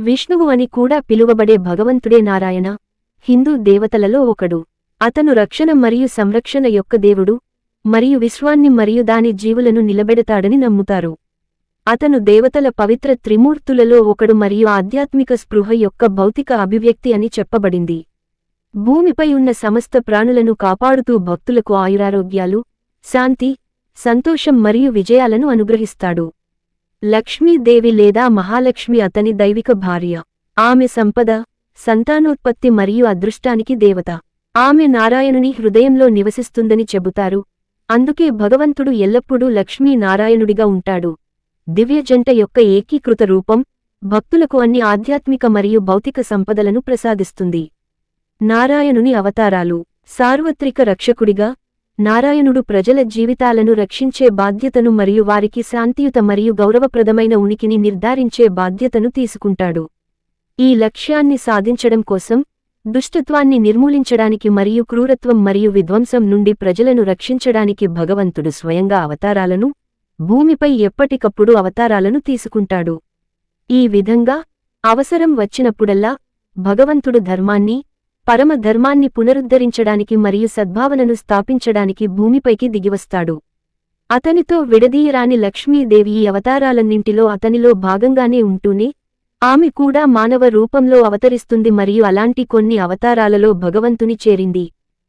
విష్ణువు అని కూడా పిలువబడే భగవంతుడే నారాయణ హిందూ దేవతలలో ఒకడు. అతను రక్షణ మరియు సంరక్షణ యొక్క దేవుడు మరియు విశ్వాన్ని మరియు దాని జీవులను నిలబెడతాడని నమ్ముతారు. అతను దేవతల పవిత్ర త్రిమూర్తులలో ఒకడు మరియు ఆధ్యాత్మిక స్పృహ యొక్క భౌతిక అభివ్యక్తి అని చెప్పబడింది. భూమిపై ఉన్న సమస్త ప్రాణులను కాపాడుతూ భక్తులకు ఆయురారోగ్యాలు శాంతి సంతోషం మరియు విజయాలను అనుగ్రహిస్తాడు. లక్ష్మీదేవి లేదా మహాలక్ష్మి అతని దైవిక భార్య. ఆమె సంపద సంతానోత్పత్తి మరియు అదృష్టానికి దేవత. ఆమె నారాయణుని హృదయంలో నివసిస్తుందని చెబుతారు. అందుకే భగవంతుడు ఎల్లప్పుడూ లక్ష్మీ నారాయణుడిగా ఉంటాడు. దివ్య జంట యొక్క ఏకీకృత రూపం భక్తులకు అన్ని ఆధ్యాత్మిక మరియు భౌతిక సంపదలను ప్రసాదిస్తుంది. నారాయణుని అవతారాలు సార్వత్రిక రక్షకుడిగా నారాయణుడు ప్రజల జీవితాలను రక్షించే బాధ్యతను మరియు వారికి శాంతియుత మరియు గౌరవప్రదమైన ఉనికిని నిర్ధారించే బాధ్యతను తీసుకుంటాడు. ఈ లక్ష్యాన్ని సాధించడం కోసం దుష్టత్వాన్ని నిర్మూలించడానికి మరియు క్రూరత్వం మరియు విధ్వంసం నుండి ప్రజలను రక్షించడానికి భగవంతుడు స్వయంగా అవతారాలను భూమిపై ఎప్పటికప్పుడు అవతారాలను తీసుకుంటాడు. ఈ విధంగా అవసరం వచ్చినప్పుడల్లా భగవంతుడు ధర్మాన్ని పరమ ధర్మాన్ని పునరుద్ధరించడానికి మరియు సద్భావనను స్థాపించడానికి భూమిపైకి దిగివస్తాడు. అతనితో విడదీయరాని లక్ష్మీదేవి ఈ అవతారాలన్నింటిలో అతనిలో భాగంగానే ఉంటూనే ఆమె కూడా మానవ రూపంలో అవతరిస్తుంది మరియు అలాంటి కొన్ని అవతారాలలో భగవంతుని చేరింది.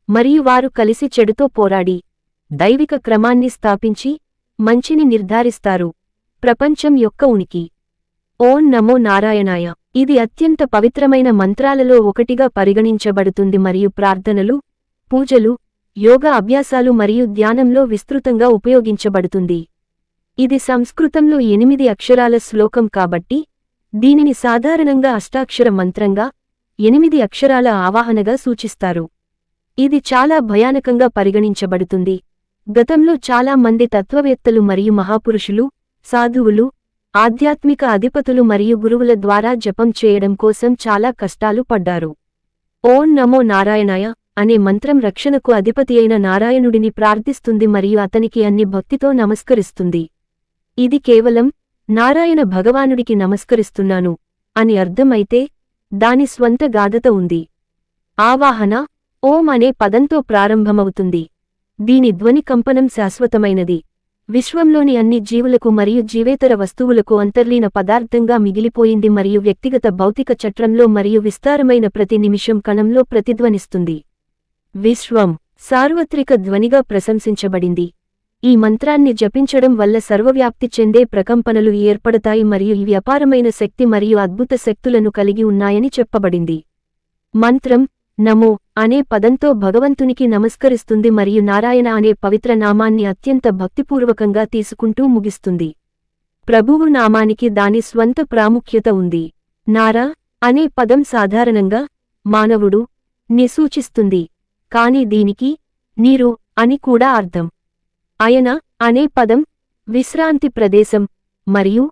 మరియు వారు కలిసి చెడుతో పోరాడి దైవిక క్రమాన్ని స్థాపించి మంచిని నిర్ధారిస్తారు. ప్రపంచం యొక్క ఉనికి. ఓం నమో నారాయణాయ. ఇది అత్యంత పవిత్రమైన మంత్రాలలో ఒకటిగా పరిగణించబడుతుంది మరియు ప్రార్థనలు పూజలు యోగా అభ్యాసాలు మరియు ధ్యానంలో విస్తృతంగా ఉపయోగించబడుతుంది. ఇది సంస్కృతంలో ఎనిమిది అక్షరాల శ్లోకం కాబట్టి దీనిని సాధారణంగా అష్టాక్షర మంత్రంగా ఎనిమిది అక్షరాల ఆవాహనగా సూచిస్తారు. ఇది చాలా భయానకంగా పరిగణించబడుతుంది. గతంలో చాలా మంది తత్వవేత్తలు మరియు మహాపురుషులు సాధువులు ఆధ్యాత్మిక అధిపతులు మరియు గురువుల ద్వారా జపం చేయడం కోసం చాలా కష్టాలు పడ్డారు. ఓం నమో నారాయణాయ అనే మంత్రం రక్షణకు అధిపతి అయిన నారాయణుడిని ప్రార్థిస్తుంది మరియు అతనికి అన్ని భక్తితో నమస్కరిస్తుంది. ఇది కేవలం నారాయణ భగవానుడికి నమస్కరిస్తున్నాను అని అర్థమైతే దాని స్వంత గాథత ఉంది. ఆవాహన ఓం అనే పదంతో ప్రారంభమవుతుంది. దీని ధ్వని కంపనం శాశ్వతమైనది. విశ్వంలోని అన్ని జీవులకు మరియు జీవేతర వస్తువులకు అంతర్లీన పదార్థంగా మిగిలిపోయింది మరియు వ్యక్తిగత భౌతిక చట్రంలో మరియు విస్తారమైన ప్రతి నిమిషం కణంలో ప్రతిధ్వనిస్తుంది. విశ్వం సార్వత్రిక ధ్వనిగా ప్రశంసించబడింది. ఈ మంత్రాన్ని జపించడం వల్ల సర్వవ్యాప్తి చెందే ప్రకంపనలు ఏర్పడతాయి మరియు ఇవి అపారమైన శక్తి మరియు అద్భుత శక్తులను కలిగి ఉన్నాయని చెప్పబడింది. మంత్రం నమో అనే పదంతో భగవంతునికి నమస్కరిస్తుంది మరియు నారాయణ అనే పవిత్ర నామాన్ని అత్యంత భక్తిపూర్వకంగా తీసుకుంటూ ముగిస్తుంది. ప్రభువు నామానికి దాని స్వంత ప్రాముఖ్యత ఉంది. నారా అనే పదం సాధారణంగా మానవుడు ని సూచిస్తుంది కాని దీనికి నీరు అని కూడా అర్థం. అయన అనే పదం విశ్రాంతి ప్రదేశం మరియు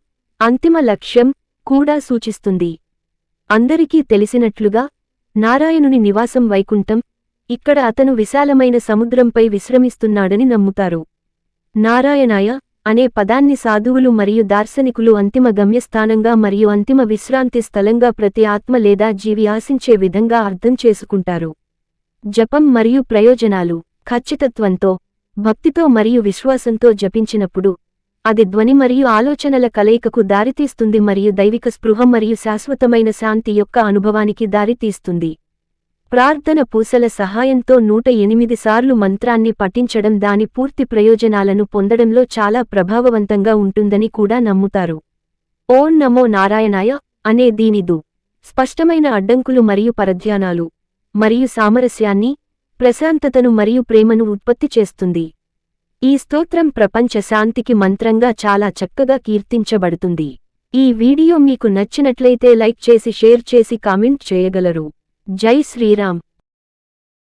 అంతిమ లక్ష్యం కూడా సూచిస్తుంది. అందరికీ తెలిసినట్లుగా నారాయణుని నివాసం వైకుంఠం ఇక్కడ అతను విశాలమైన సముద్రంపై విశ్రమిస్తున్నాడని నమ్ముతారు. నారాయణాయ అనే పదాన్ని సాధువులు మరియు దార్శనికులు అంతిమ గమ్యస్థానంగా మరియు అంతిమ విశ్రాంతి స్థలంగా ప్రతి ఆత్మ లేదా జీవి ఆశించే విధంగా అర్థం చేసుకుంటారు. జపం మరియు ప్రయోజనాలు ఖచ్చితత్వంతో భక్తితో మరియు విశ్వాసంతో జపించినప్పుడు అది ధ్వని మరియు ఆలోచనల కలయికకు దారితీస్తుంది మరియు దైవిక స్పృహ మరియు శాశ్వతమైన శాంతి యొక్క అనుభవానికి దారితీస్తుంది. ప్రార్థన పూసల సహాయంతో నూట ఎనిమిది సార్లు మంత్రాన్ని పఠించడం దాని పూర్తి ప్రయోజనాలను పొందడంలో చాలా ప్రభావవంతంగా ఉంటుందని కూడా నమ్ముతారు. ఓం నమో నారాయణాయ అనే దీనిదు స్పష్టమైన అడ్డంకులు మరియు పరధ్యానాలు మరియు సామరస్యాన్ని ప్రశాంతతను మరియు ప్రేమను ఉత్పత్తి చేస్తుంది. ఈ స్తోత్రం ప్రపంచ శాంతికి మంత్రంగా చాలా చక్కగా కీర్తించబడుతుంది. ఈ వీడియో మీకు నచ్చినట్లయితే లైక్ చేసి షేర్ చేసి కామెంట్ చేయగలరు. జై శ్రీరామ్.